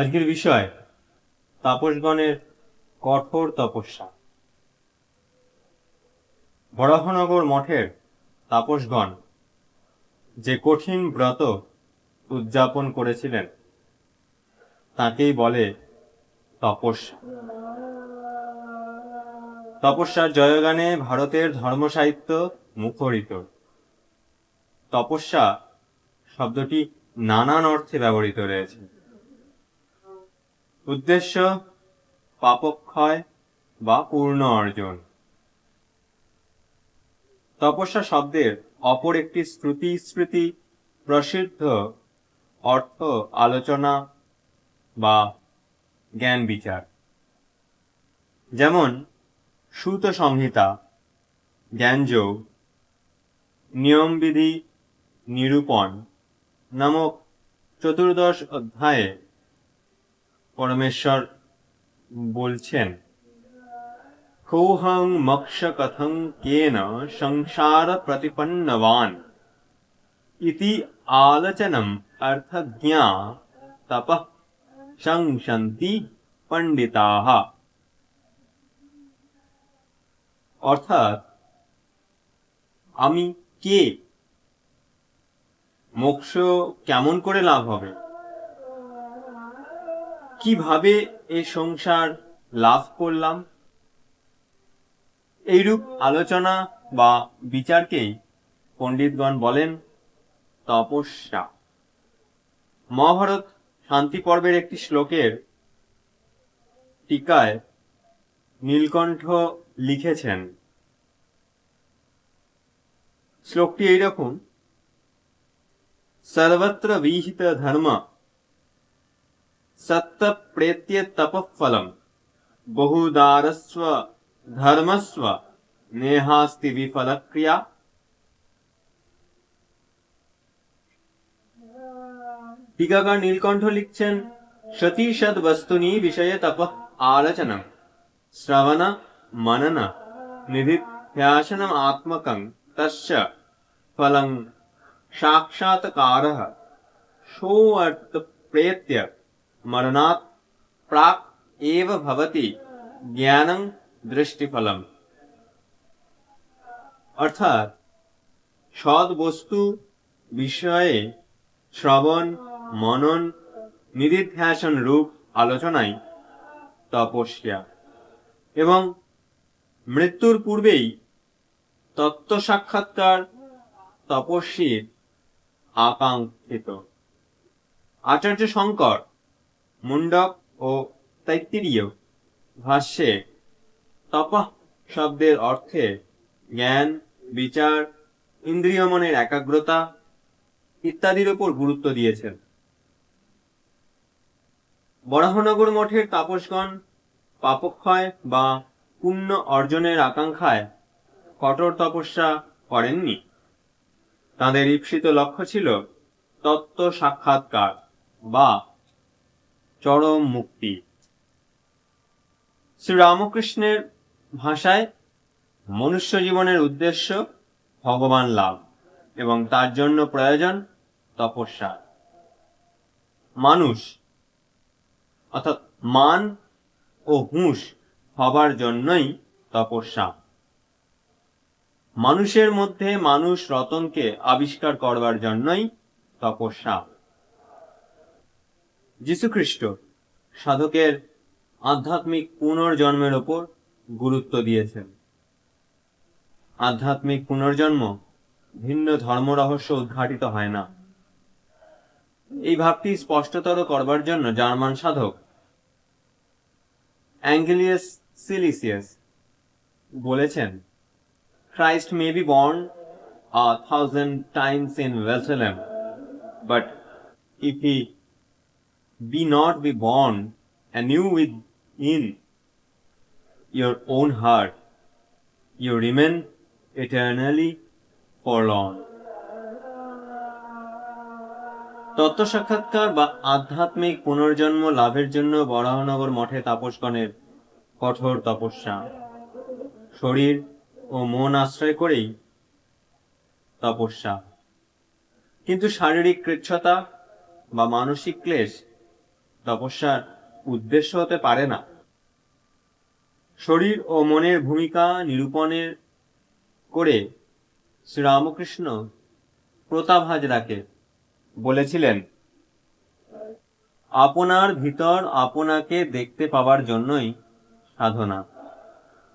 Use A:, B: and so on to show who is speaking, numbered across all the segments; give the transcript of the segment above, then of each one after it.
A: আজকের বিষয়, তাপসগণের কঠোর তপস্যা। বরাহনগর মঠের তাপসগণ যে কঠিন ব্রত উদযাপন করেছিলেন, তাকেই বলে তপস্যা। তপস্যার জয়গানে ভারতের ধর্মসাহিত্য মুখরিত। তপস্যা শব্দটি নানান অর্থে ব্যবহৃত রয়েছে উদ্দেশ্য, পাপক্ষয় বা পূর্ণ অর্জন। তপস্যা শব্দের অপর একটি শ্রুতি স্মৃতি প্রসিদ্ধ অর্থ আলোচনা বা জ্ঞান বিচার। যেমন, সুত সংহিতা, জ্ঞানযোগ নিয়মবিধি নিরূপণ নামক চতুর্দশ অধ্যায়ে পরমেশ্বর বলছেন কোহং মক্ষ কথং কেন সংসার প্রতিপন্নবান? ইতি আলোচনম অর্থজ্ঞা তপ সংসন্তি পণ্ডিতাহ অর্থাৎ, আমি কে? মোক্ষ কেমন করে লাভ হবে? কীভাবে এ সংসার লাভ করলাম? এইরূপ আলোচনা বা বিচারকেই পণ্ডিতগণ বলেন, তপস্যা। মহাভারত শান্তি পর্বের একটি শ্লোকের টিকায় নীলকণ্ঠ লিখেছেন। শ্লোকটি এইরকম, সর্বত্র বিহিত ধর্ম সত্য প্রেত্য তপফলম বহুদারস্ব ধর্মস্ব নেহাস্তি বিফলক্রিয়া টিকাকার নীলকণ্ঠ লিখছেন সতী সদ বস্তুনি বিষয়ে তপ আলোচনম শ্রবণ মনন নিধিধ্যাসনম আত্মকং তস্য ফলং সাক্ষাৎকারः সোऽর্থ প্রেত্য মরণাत् প্রাক এব ভবতি জ্ঞানং দৃষ্টিফলম অর্থাৎ সৎ বস্তু বিষয়ে শ্রবণ মনন নিধিধ্যাসন রূপ আলোচনাই তপস্যা এবং মৃত্যুর পূর্বেই তত্ত্ব সাক্ষাৎকার তপস্বীর আকাঙ্ক্ষিত আচার্য শঙ্কর মুন্ডক ও তৈত্তিরীয় ভাষ্যে তপ শব্দের অর্থে জ্ঞান, বিচার ইন্দ্রিয় মনের একাগ্রতা ইত্যাদির উপর গুরুত্ব দিয়েছেন বরাহনগর মঠের তাপসগণ পাপক্ষয় বা পুণ্য অর্জনের আকাঙ্ক্ষায় কঠোর তপস্যা করেননি। তাদের ঈপ্সিত লক্ষ্য ছিল তত্ত্ব সাক্ষাৎকার বা চরম মুক্তি। শ্রীরামকৃষ্ণের ভাষায় মনুষ্য জীবনের উদ্দেশ্য ভগবান লাভ এবং তার জন্য প্রয়োজন তপস্যা। মানুষ, অর্থাৎ মান ও হুঁশ হবার জন্যই তপস্যা। মানুষের মধ্যে মানুষ রতনকে আবিষ্কার করবার জন্যই তপস্যা। যীশুখ্রিস্ট সাধকের আধ্যাত্মিক পুনর্জন্মের ওপর গুরুত্ব দিয়েছেন। আধ্যাত্মিক পুনর্জন্ম ভিন্ন ধর্ম রহস্য উদ্ঘাটিত হয় না। এই ভাবটি স্পষ্টতর করবার জন্য জার্মান সাধক অ্যাঙ্গেলিয়াস সিলিসিয়াস বলেছেন Christ may be born a thousand times in Bethlehem, but if he be not be born anew within your own heart, you remain eternally forlorn. তত্ত্ব সাক্ষাৎকার বা আধ্যাত্মিক পুনর্জন্ম লাভের জন্য বরাহনগর মঠে তাপসগণের কঠোর তপস্যা শরীর ও মন আশ্রয় করেই তপস্যা কিন্তু শারীরিক কৃচ্ছতা বা মানসিক ক্লেশ তপস্যার উদ্দেশ্য হতে পারে না। শরীর ও মনের ভূমিকা নিরূপণের করে শ্রীরামকৃষ্ণ প্রতাপ হাজরাকে বলেছিলেন, আপনার ভিতর আপনাকে দেখতে পাওয়ার জন্যই সাধনা,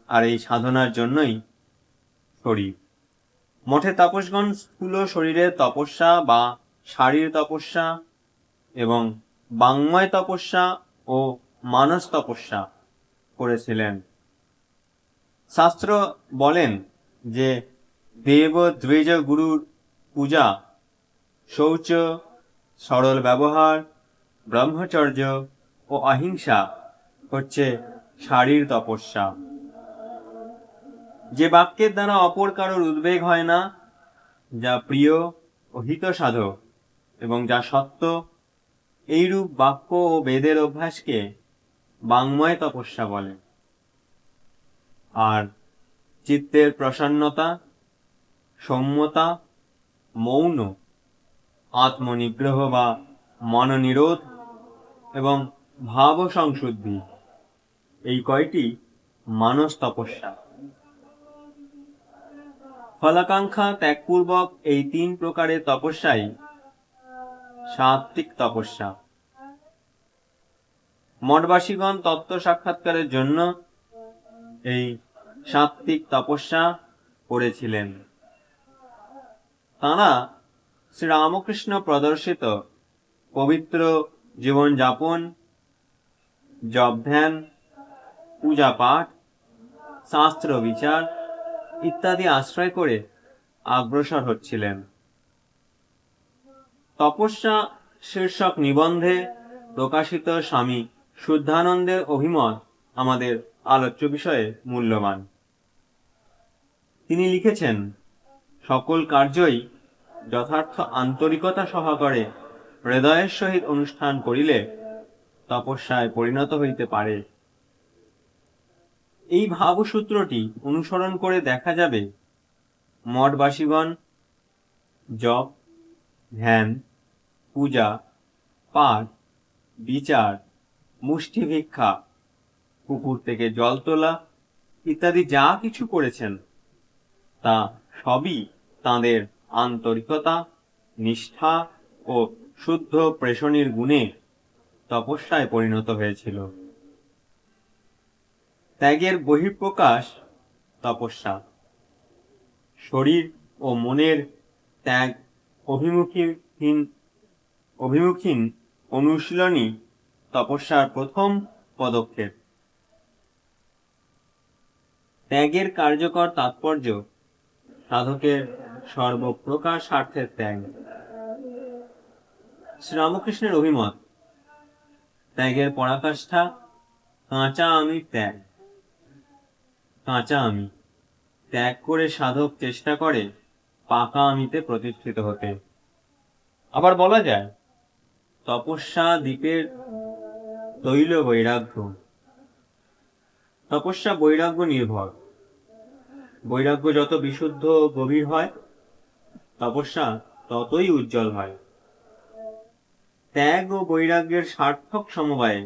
A: আর এই সাধনার জন্যই শরীর। মঠে তাপসগণ স্থূল শরীরের তপস্যা বা শারীর তপস্যা এবং বাংময় তপস্যা ও মানস তপস্যা করেছিলেন। শাস্ত্র বলেন যে দেব দ্বেজ গুরুর পূজা, শৌচ, সরল ব্যবহার, ব্রহ্মচর্য ও অহিংসা হচ্ছে শারীর তপস্যা। যে বাক্যের দ্বারা অপর কারোর উদ্বেগ হয় না, যা প্রিয় ও হিত সাধক এবং যা সত্য এইরূপ বাক্য ও বেদের অভ্যাসকে বাংময় তপস্যা বলে। আর চিত্তের প্রসন্নতা, সৌম্যতা, মৌন, আত্মনিগ্রহ বা মননিরোধ এবং ভাব সংশুদ্ধি এই কয়টি মানস তপস্যা। ফলাকাঙ্ক্ষা ত্যাগপূর্বক এই তিন প্রকারের তপস্যাই সাত্বিক তপস্যা। মঠবাসীগণ তত্ত্ব সাক্ষাৎকারের জন্য এই সাত্বিক তপস্যা করেছিলেন। তাঁরা শ্রীরামকৃষ্ণ প্রদর্শিত পবিত্র জীবনযাপন জপ ধ্যান পূজা পাঠ শাস্ত্র বিচার ইত্যাদি আশ্রয় করে অগ্রসর হচ্ছিলেন। তপস্যা শীর্ষক নিবন্ধে প্রকাশিত স্বামী শুদ্ধানন্দের অভিমত আমাদের আলোচ্য বিষয়ে মূল্যবান। তিনি লিখেছেন, সকল কার্যই যথার্থ আন্তরিকতা সহকারে হৃদয়ের সহিত অনুষ্ঠান করিলে তপস্যায় পরিণত হইতে পারে। এই ভাবসূত্রটি অনুসরণ করে দেখা যাবে, মঠবাসীগণ, জপ ধ্যান, পূজা, পাঠ, বিচার, মুষ্টি ভিক্ষা, পুকুর থেকে জল তোলা ইত্যাদি যা কিছু করেছেন, তা সবই তাঁদের আন্তরিকতা, নিষ্ঠা ও শুদ্ধ প্রেষণীর গুণে তপস্যায় পরিণত হয়েছিল। ত্যাগের বহিঃপ্রকাশ তপস্যা। শরীর ও মনের ত্যাগ অভিমুখীহীন অভিমুখীন অনুশীলনই তপস্যার প্রথম পদক্ষেপ। ত্যাগের কার্যকর তাৎপর্য, সাধকের সর্বপ্রকার স্বার্থের ত্যাগ। শ্রীরামকৃষ্ণের অভিমত, ত্যাগের পরাকাষ্ঠা, কাঁচা আমি ত্যাগ। কাঁচা আমি, ত্যাগ করে সাধক চেষ্টা করে পাকা আমিতে প্রতিষ্ঠিত হতে। আবার বলা যায়, তপস্যা দ্বীপের তৈল বৈরাগ্য। তপস্যা বৈরাগ্য নির্ভর। বৈরাগ্য যত বিশুদ্ধ গভীর হয়, তপস্যা ততই উজ্জ্বল হয়। ত্যাগ ও বৈরাগ্যের সার্থক সমবায়ে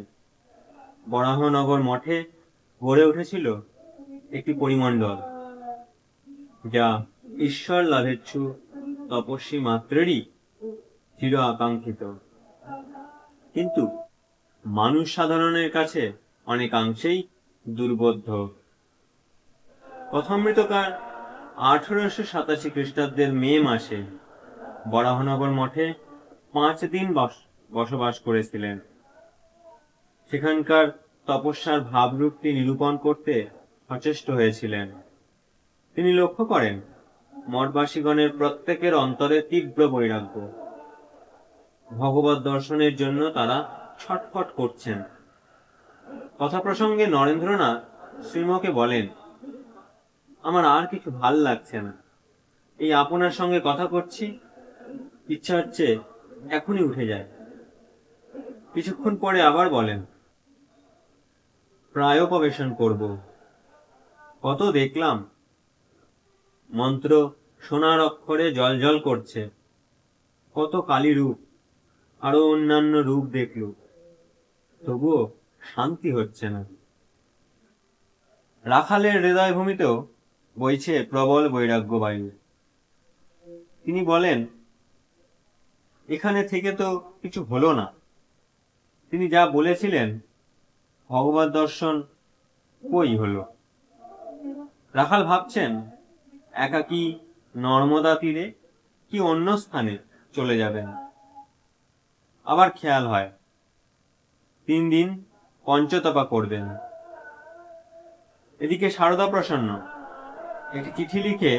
A: বরাহনগর মঠে গড়ে উঠেছিল একটি পরিমণ্ডল, যা ঈশ্বর লাভেচ্ছু তপস্বী মাত্রেরই চির আকাঙ্ক্ষিত। কিন্তু মানুষ সাধারণের কাছে অনেকাংশেই দুর্বোধ্য। কথামৃতকার আঠারোশো সাতাশি খ্রিস্টাব্দের মে মাসে বরাহনগর মঠে পাঁচ দিন বস- বসবাস করেছিলেন। সেখানকার তপস্যার ভাবরূপটি নিরূপণ করতে সচেষ্ট হয়েছিলেন। তিনি লক্ষ্য করেন মঠবাসীগণের প্রত্যেকের অন্তরে তীব্র বৈরাগ্য। ভগবত দর্শনের জন্য তারা ছটফট করছেন। কথা প্রসঙ্গে নরেন্দ্রনাথ শ্রীমকে বলেন, আমার আর কিছু ভালো লাগছে না। এই আপনার সঙ্গে কথা করছি। ইচ্ছা হচ্ছে এখনই উঠে যায় কিছুক্ষণ পরে আবার বলেন, প্রায়োপবেশন করব। কত দেখলাম। মন্ত্র সোনার অক্ষরে জল জল করছে। কত কালী রূপ, আরও অন্যান্য রূপ দেখল। তবুও শান্তি হচ্ছে না। রাখালের হৃদয় ভূমিতেও বইছে প্রবল বৈরাগ্য বায়ু। তিনি বলেন, এখানে থেকে তো কিছু হলো না। তিনি যা বলেছিলেন, ভগবত দর্শন কই হলো? রাখাল ভাবছেন, একাকি নর্মদা তীরে কি অন্য স্থানে চলে যাবেন? আবার খেয়াল হয়, তিন দিন পঞ্চতপা করবেন। এদিকে সারদা প্রসন্ন একটি চিঠি লিখে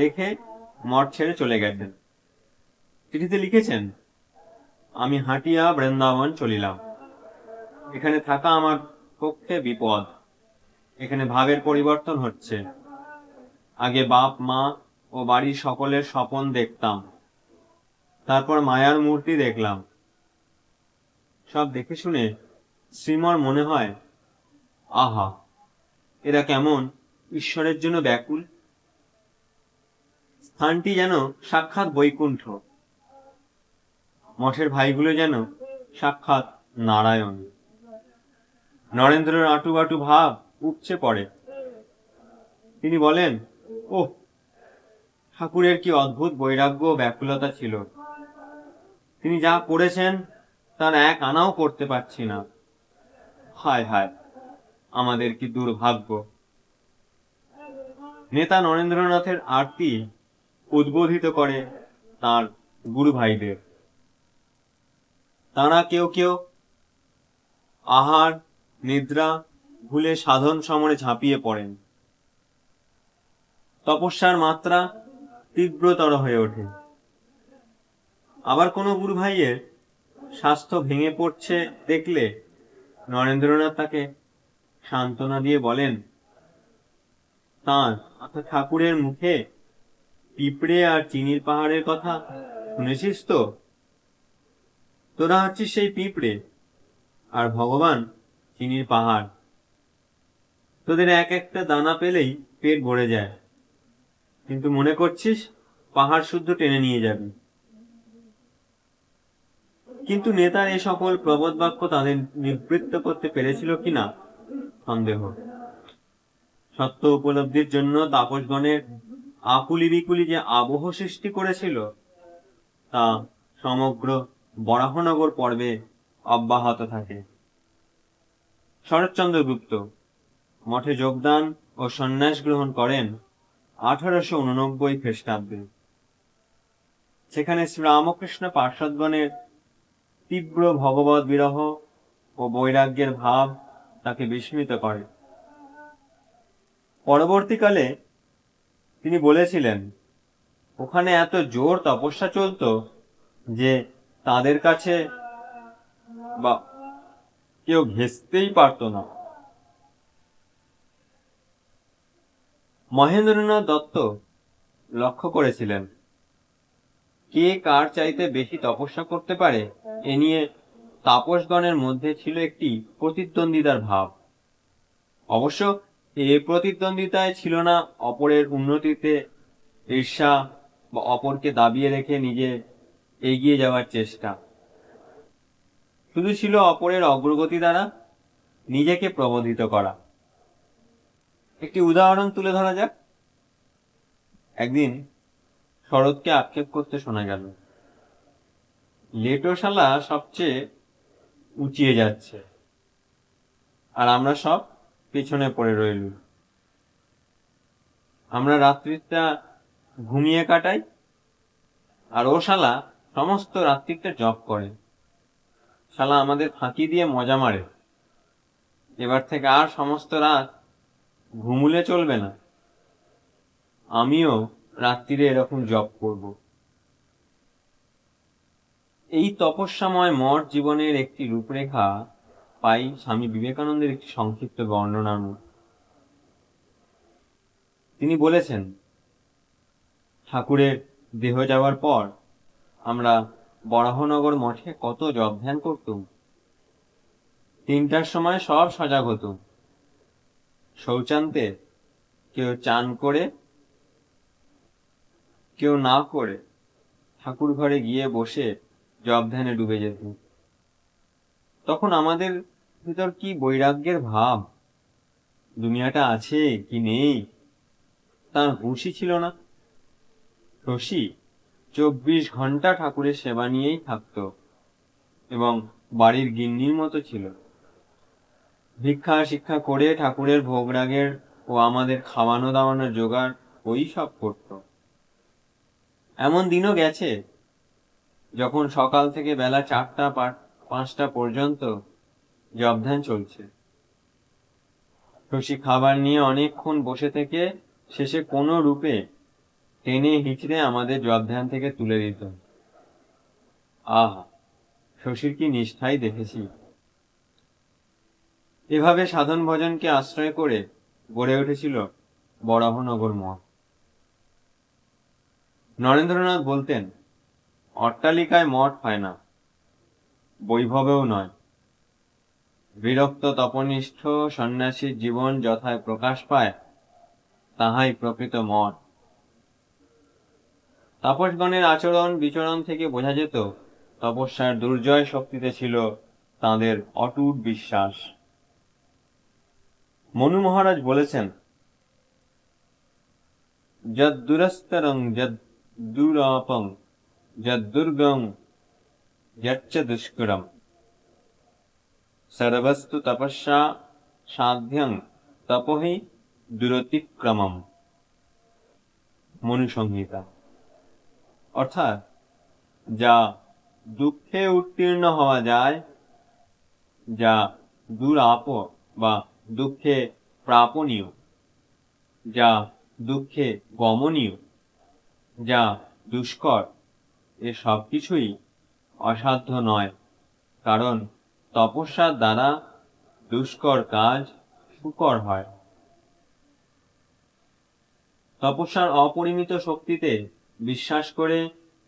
A: রেখে মঠ ছেড়ে চলে গেছেন। চিঠিতে লিখেছেন, আমি হাঁটিয়া বৃন্দাবন চলিলাম। এখানে থাকা আমার পক্ষে বিপদ। এখানে ভাবের পরিবর্তন হচ্ছে। আগে বাপ, মা ও বাড়ির সকলের স্বপন দেখতাম। তারপর মায়ার মূর্তি দেখলাম। সব দেখে শুনে শ্রীমর মনে হয়, আহা, এরা কেমন? ঈশ্বরের জন্য ব্যাকুল? স্থানটি যেন সাক্ষাৎ বৈকুণ্ঠ। মঠের ভাইগুলো যেন সাক্ষাৎ নারায়ণ। নরেন্দ্রের আটু ভাব উপচে পড়ে। তিনি বলেন ও ঠাকুরের কি অদ্ভুত বৈরাগ্য ব্যাকুলতা ছিল। তিনি যা করেছেন তার এক আনাও করতে পারছি না। হায় হায়, আমাদের কি দুর্ভাগ্য। নেতা নরেন্দ্রনাথের আরতি উদ্বোধিত করে তার গুরু ভাইদের। তারা কেউ কেউ আহার, নিদ্রা ভুলে সাধন সমরে ঝাঁপিয়ে পড়েন। তপস্যার মাত্রা তীব্রতর হয়ে ওঠে। আবার কোনো গুরু ভাইয়ের স্বাস্থ্য ভেঙে পড়ছে দেখলে নরেন্দ্রনাথ তাকে সান্ত্বনা দিয়ে বলেন, তাঁর অর্থাৎ ঠাকুরের মুখে পিঁপড়ে আর চিনির পাহাড়ের কথা শুনেছিস তো? তোরা হচ্ছিস সেই পিঁপড়ে আর ভগবান চিনির পাহাড়। তোদের এক একটা দানা পেলেই পেট ভরে যায়। কিন্তু মনে করছিস পাহাড় শুদ্ধ টেনে নিয়ে যাবি। কিন্তু নেতার এ সকল প্রবোধ বাক্য তাদের নিবৃত্ত করতে পেরেছিল কিনা সন্দেহ। সত্য উপলব্ধির জন্য তাপসগণের আকুলি বিকুলি যে আবহ সৃষ্টি করেছিল, তা সমগ্র বরাহনগর পর্বে অব্যাহত থাকে। শরৎচন্দ্র গুপ্ত মঠে যোগদান ও সন্ন্যাস গ্রহণ করেন আঠারোশো উননব্বই খ্রিস্টাব্দে। সেখানে শ্রীরামকৃষ্ণ পার্শ্বদগণের তীব্র ভগবত বিরহ ও বৈরাগ্যের ভাব তাকে বিস্মিত করে। পরবর্তীকালে তিনি বলেছিলেন, ওখানে এত জোর তপস্যা চলতো যে তাদের কাছে বা কেউ ঘেসতেই পারত না। মহেন্দ্রনাথ দত্ত লক্ষ্য করেছিলেন। কে কার চাইতে বেশি তপস্যা করতে পারে, এ নিয়ে তাপসগণের মধ্যে ছিল একটি প্রতিদ্বন্দ্বিতার ভাব। অবশ্য এ প্রতিদ্বন্দ্বিতায় ছিল না অপরের উন্নতিতে ঈর্ষা বা অপরকে দাবিয়ে রেখে নিজে এগিয়ে যাওয়ার চেষ্টা। শুধু ছিল অপরের অগ্রগতি দ্বারা নিজেকে প্রবোধিত করা। একটি উদাহরণ তুলে ধরা যাক। একদিন শরৎকে আক্ষেপ করতে শোনা গেল। লেটোশালা সবচেয়ে উঁচিয়ে যাচ্ছে, আর আমরা সব পেছনে পড়ে রইল। আমরা রাত্রিটা ঘুমিয়ে কাটাই, আর ও শালা সমস্ত রাত্রিটা জব করে। শালা আমাদের ফাঁকি দিয়ে মজা মারে। এবার থেকে আর সমস্ত রাত ঘুমুলে চলবে না। আমিও রাত্রিরে এরকম জব করব। এই তপস্যাময় মঠ জীবনের একটি রূপরেখা পাই স্বামী বিবেকানন্দের একটি সংক্ষিপ্ত বর্ণনার তিনি বলেছেন, ঠাকুরের দেহ যাওয়ার পর আমরা বরাহনগর মঠে কত জব ধ্যান করতুম। তিনটার সময় সব সজাগ হতো শৌচান্তে কেউ চান করে, কেউ না করে ঠাকুর ঘরে গিয়ে বসে জব ধ্যানে ডুবে যেত। তখন আমাদের ভিতর কি বৈরাগ্যের ভাব? দুনিয়াটা আছে কি নেই? তার হুঁশই ছিল না। শশী চব্বিশ ঘণ্টা ঠাকুরের সেবা নিয়েই থাকতো এবং বাড়ির গিন্নির মতো ছিল। ভিক্ষা শিক্ষা করে ঠাকুরের ভোগরাগের ও আমাদের খাওয়ানো দাওয়ানোর জোগাড় ওই সব করত। এমন দিনও গেছে, যখন সকাল থেকে বেলা চারটা পাঁচটা পর্যন্ত জবধান চলছে। শশী খাবার নিয়ে অনেকক্ষণ বসে থেকে শেষে কোনো রূপে টেনে হিচড়ে আমাদের জবধান থেকে তুলে দিত। আহা, শশীর কি নিষ্ঠাই দেখেছি। এভাবে সাধন ভজনকে আশ্রয় করে গড়ে উঠেছিল বরাহনগর মঠ নরেন্দ্রনাথ বলতেন, অট্টালিকায় মঠ হয় না, বৈভবেও নয়। বিরক্ত তপনিষ্ঠ সন্ন্যাসীর জীবন যথায় প্রকাশ পায়, তাহাই প্রকৃত মঠ তাপসগণের আচরণ বিচরণ থেকে বোঝা যেত, তপস্যার দুর্জয় শক্তিতে ছিল তাদের অটুট বিশ্বাস। মনু মহারাজ বলেছেন, যদ দুরস্তরং, যদ দুরাপং, যদ দুর্গম যচ্চ দুষ্করম। সর্বস্তু তপস্যা সাধ্যং, তপহি দুরতিক্রমম। মনুসংহিতা অর্থাৎ, যা দুঃখে উত্তীর্ণ হওয়া যায়, যা দুরাপ বা দুঃখে প্রাপণীয়, যা দুঃখে গমনীয়, যা দুষ্কর, এ সব কিছুই অসাধ্য নয়, কারণ তপস্যার দ্বারা দুষ্কর কাজ সুকর হয়। তপস্যার অপরিমিত শক্তিতে বিশ্বাস করে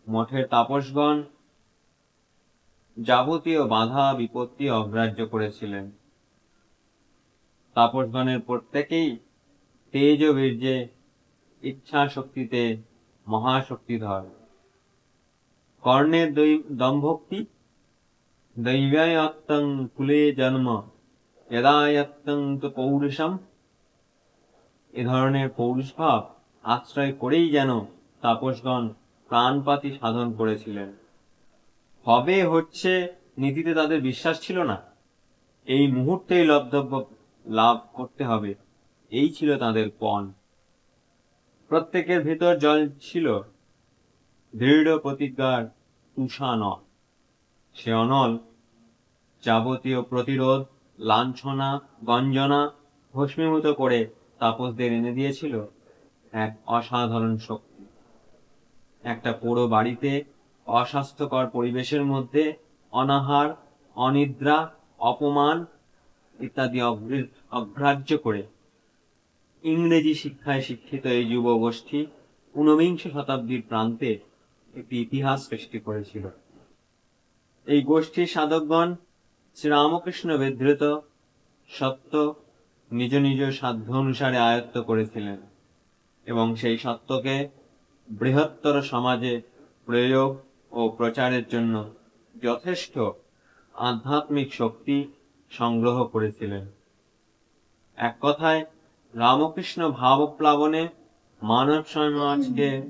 A: মঠের তাপসগণ যাবতীয় বাধা বিপত্তি অগ্রাহ্য করেছিলেন। তাপসগণের প্রত্যেকেই তেজ ও বীর্যে ইচ্ছা শক্তিতে মহাশক্তিধর কর্ণের দম্ভক্তি দৈব্যায়ত্তং কুলে জন্ম যদায়ত্তং তো পৌরুষম। এ ধরনের পৌরুষ ভাব আশ্রয় করেই যেন তাপসগণ প্রাণপাতি সাধন করেছিলেন। হবে হচ্ছে নীতিতে তাদের বিশ্বাস ছিল না? এই মুহূর্তেই লব্ধব্য লাভ করতে হবে। এই ছিল তাদের পণ। প্রত্যেকের ভেতর জল ছিল। দৃঢ় প্রতিজ্ঞার তুষান সে অনল যাবতীয় প্রতিরোধ, লাঞ্ছনা, গঞ্জনা, ভস্মীভূত করে তাপসদের এনে দিয়েছিল এক অসাধারণ শক্তি। একটা পোড়ো বাড়িতে অস্বাস্থ্যকর পরিবেশের মধ্যে অনাহার, অনিদ্রা, অপমান ইত্যাদি অগ্রাহ্য করে। ইংরেজি শিক্ষায় শিক্ষিত এই যুব গোষ্ঠী ঊনবিংশ শতাব্দীর প্রান্তে একটি ইতিহাস সৃষ্টি করেছিল। এই গোষ্ঠীর সাধকগণ শ্রীরামকৃষ্ণ বিধৃত, সত্য, নিজ নিজ সাধ্য অনুসারে আয়ত্ত করেছিলেন এবং সেই সত্যকে বৃহত্তর সমাজে প্রয়োগ ও প্রচারের জন্য যথেষ্ট আধ্যাত্মিক শক্তি সংগ্রহ করেছিলেন। এক কথায়, রামকৃষ্ণ ভাবপ্লাবনে মানব সমাজকে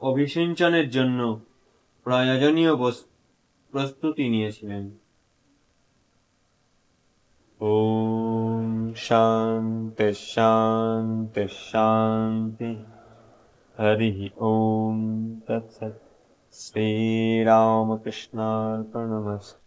A: অভিসিঞ্চনের জন্য প্রয়োজনীয় প্রস্তুতি নিয়েছিলেন। ওম শান্তি শান্তি শান্তি। হরি ওম তৎসৎ। শ্রীরামকৃষ্ণার্পণমস্তু